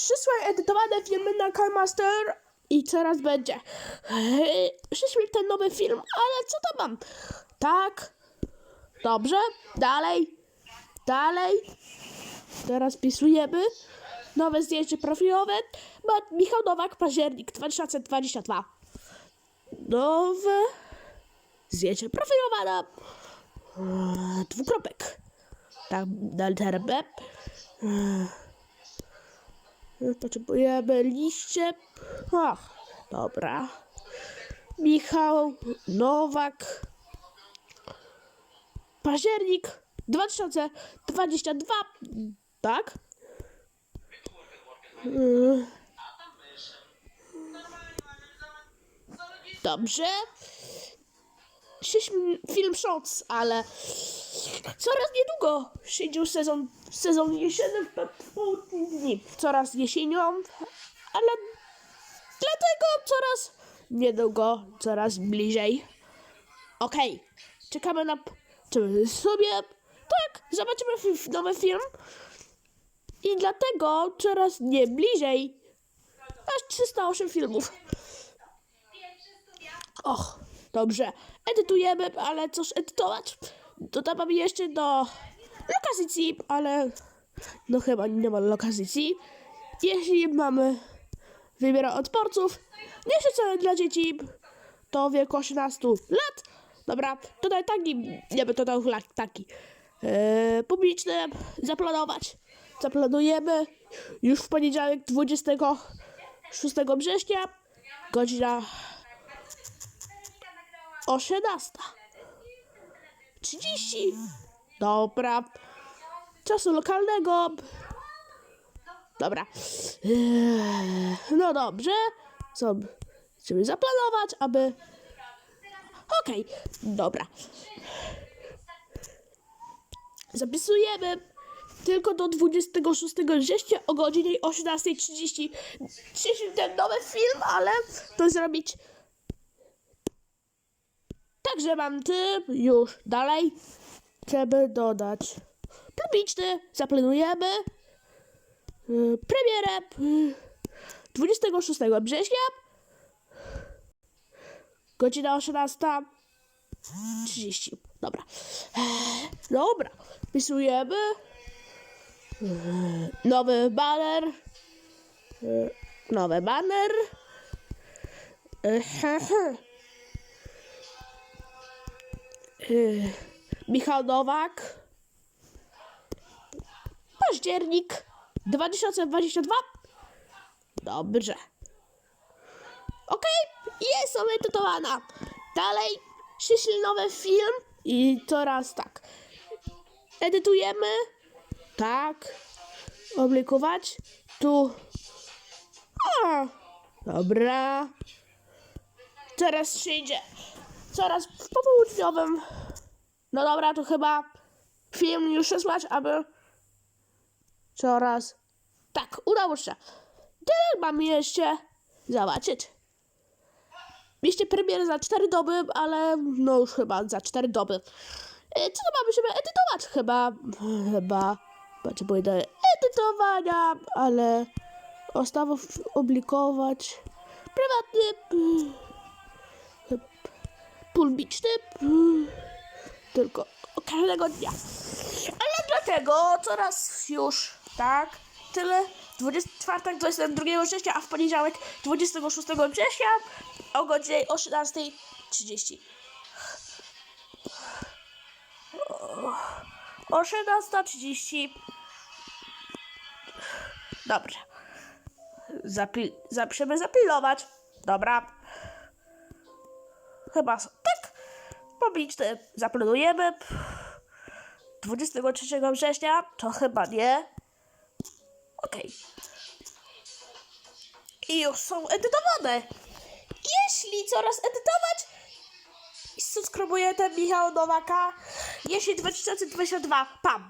Przyszły edytowane filmy na Calmaster i teraz będzie. Przyszły ten nowy film, ale co to mam? Tak. Dobrze. Dalej. Dalej. Teraz pisujemy. Nowe zdjęcie profilowe. Michał Nowak, październik 2022. Nowe zdjęcie profilowane. Eee, Dwukropek. Tak, na literę B. Potrzebujemy liście. Ach, dobra. Michał Nowak. Październik 2022. Tak? Dobrze. Szliśmy film Shots, ale coraz niedługo siedział sezon, sezon jesienny w pół dni. Coraz jesienią, ale dlatego coraz niedługo, coraz bliżej. Okej, czekamy na czy sobie. Tak, zobaczymy nowy film. I dlatego coraz nie bliżej. Aż 308 filmów. Och, dobrze. Edytujemy, ale cóż edytować? Dodamy jeszcze do lokacji, ale no chyba nie ma lokacji. Jeśli mamy wybiór odporców, nieszczególnie dla dzieci do wieku 18 lat. Dobra, dodaj taki, nie by to dał taki. Eee, publiczny, zaplanować. Zaplanujemy już w poniedziałek 26 września, godzina 18. 30. Dobra. Czasu lokalnego. Dobra. Eee, No dobrze. Co chcemy zaplanować, aby. Okej, dobra. Zapisujemy tylko do 26 września o godzinie 18.30. Dzisiejszy ten nowy film, ale to zrobić Także mam ty już dalej. Trzeba dodać publiczny. Zaplanujemy yy, premierę yy, 26 września. Godzina 18.30. Dobra. Eee, Dobra. Wpisujemy. Yy, Nowy banner. Yy, Nowy banner. Yy, Michał Nowak. Październik 2022. Dobrze. Okej, jest edytowana. Dalej przyszli nowy film i teraz tak. Edytujemy. Tak. Oblikować. Tu. O, dobra. Teraz przyjdzie coraz w popołudniowym. No dobra, to chyba film już przesłać, aby coraz. Tak, udało się. Tyle mam jeszcze zobaczyć. Mieliście premierę za 4 doby, ale no już chyba za 4 doby. E, Co to mamy sobie edytować? Chyba, chyba, potrzebuję do edytowania, ale ostatnio oblikować prywatny publiczny tylko każdego dnia. Ale dlatego coraz już, tak, tyle. 20, czwartek 22 września, a w poniedziałek 26 września o godzinie 18.30. O 18.30. Dobrze. Zapil, zaprzemy zapilować. Dobra. Chyba s- tak. Publiczny zaplanujemy. 23 września to chyba nie. Okej. I już są edytowane. Jeśli coraz edytować, subskrybujecie Michał Nowaka. Jeśli 2022, pam.